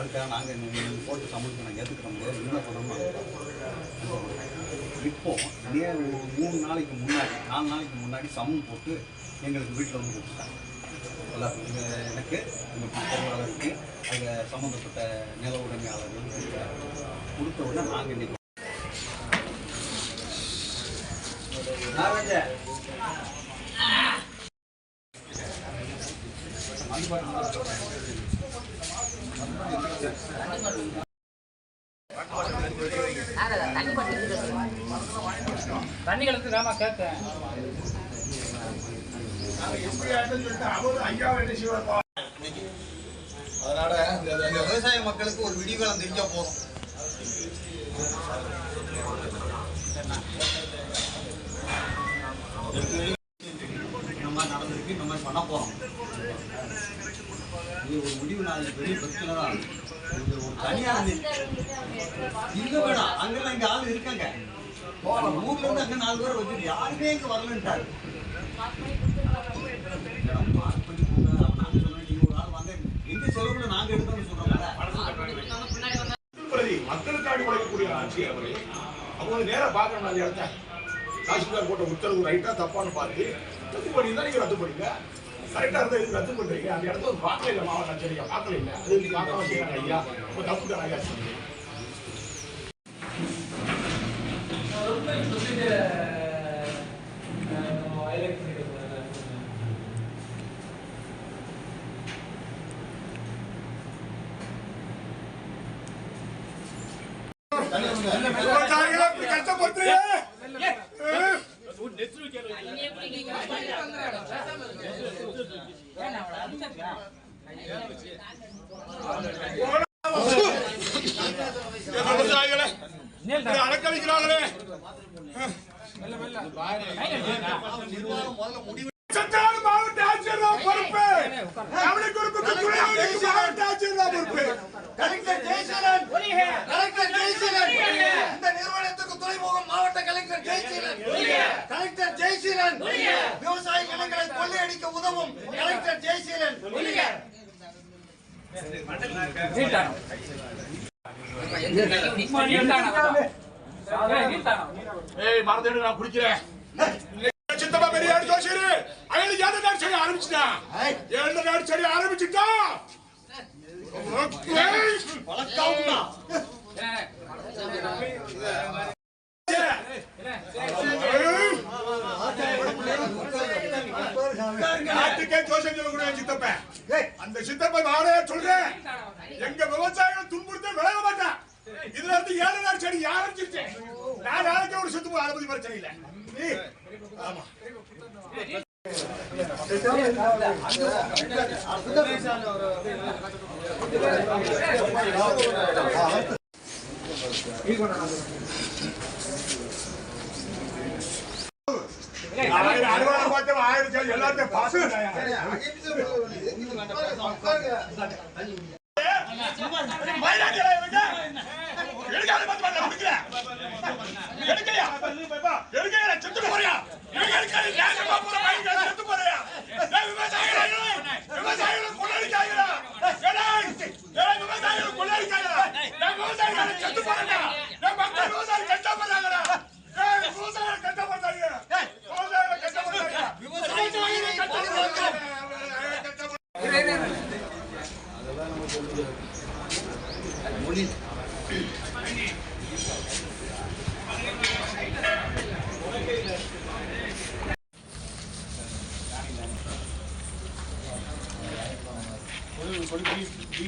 அதுக்காக நாங்கள் நீங்கள் போட்டு சமூகத்தை நாங்கள் ஏற்றுக்கிற முடியாது என்ன பண்ணணும் இப்போ நே ஒரு மூணு நாளைக்கு முன்னாடி நாலு நாளைக்கு முன்னாடி சமம் போட்டு எங்களுக்கு வீட்டில் வந்து கொடுத்துட்டாங்க. எல்லாருக்கும் எனக்கு எங்கள் பொருளாளருக்கு அங்கே சம்மந்தப்பட்ட நில உரிமையாளர்கள் கொடுத்த உடனே நாங்கள் இன்னைக்கு தண்ணி கலந்து தாமா கேட்டேன். அதனால இந்த விவசாய மக்களுக்கு ஒரு விடிகாலம் தெரிஞ்சா போதும். இந்த மாதிரி இந்த மாதிரி பண்ண போகிறோம் இது ஒரு முடிவு நான் பெரிய பிரச்சனை தான் இது ஒரு தனியாக இங்கே வேணாம் அங்கெல்லாம் இங்கே ஆள் இருக்காங்க. போகலாம் ஊர்ல இருந்து அங்க நாலு பேர் வச்சுட்டு யாருமே இங்கே வரலன்ட்டாரு. மேடம், மார்க் மக்களுக்காக உழைக்கக்கூடிய ஆட்சி அவரு. அவங்க நேரம் பார்க்கணும் அந்த இடத்த. தாசில்தார் போட்ட உத்தரவு ரைட்டா தப்பான்னு பார்த்து ரத்து பண்ணி தான் நீங்க ரத்து பண்ணீங்க. கரெக்டா இருந்தா இது ரத்து பண்றீங்க? அந்த இடத்துல ஒரு பார்க்கல இல்ல மாவட்ட ஆட்சியர். பார்க்கல இல்ல. அது நீங்க பார்க்க செய்யறாங்க ஐயா. இப்ப தப்பு தான் ஐயா சொன்னீங்க விவசாயிகளை இப்படி மாவட்ட ஆட்சியர் தான் பொறுப்பு மாவட்ட ஆட்சியர் தான் பொறுப்பு. Collector Jayaseelan collector Jayaseelan. இந்த நிறுவனத்துக்கு துறைமுகம் மாவட்ட கலெக்டர் ஜெயசீலன். கலெக்டர் ஜெயசீலன் விவசாய நிலங்களை கொள்ளையடிக்க உதவும் கலெக்டர் ஜெயசீலன். மறந்துடு நான் குடிக்கிறேன். சித்தப்பா பெரியார் ஜோசியரு. அயல் ஏழு நாடு சரி ஆரம்பிச்சுட்டான் ஏழு நாடு சரி ஆரம்பிச்சுட்டான் நாட்டுக்கே ஜோசியம் சொல்லக்கூடிய சித்தப்பன் அந்த சித்தப்பன் நானே சொல்றேன். எங்க விவசாயிகள் துன்புறுத்த விளைய மாட்டான். இதுல இருந்து ஏழு நாள் செடி ஆரம்பிச்சிருச்சு நான் நாளைக்கு ஒரு சுத்து அதை பத்தி பிரச்சனை இல்லை. ஆமா. அலுவலகம் பார்த்து எல்லாத்தையும் ஒரு ஒரு பி பி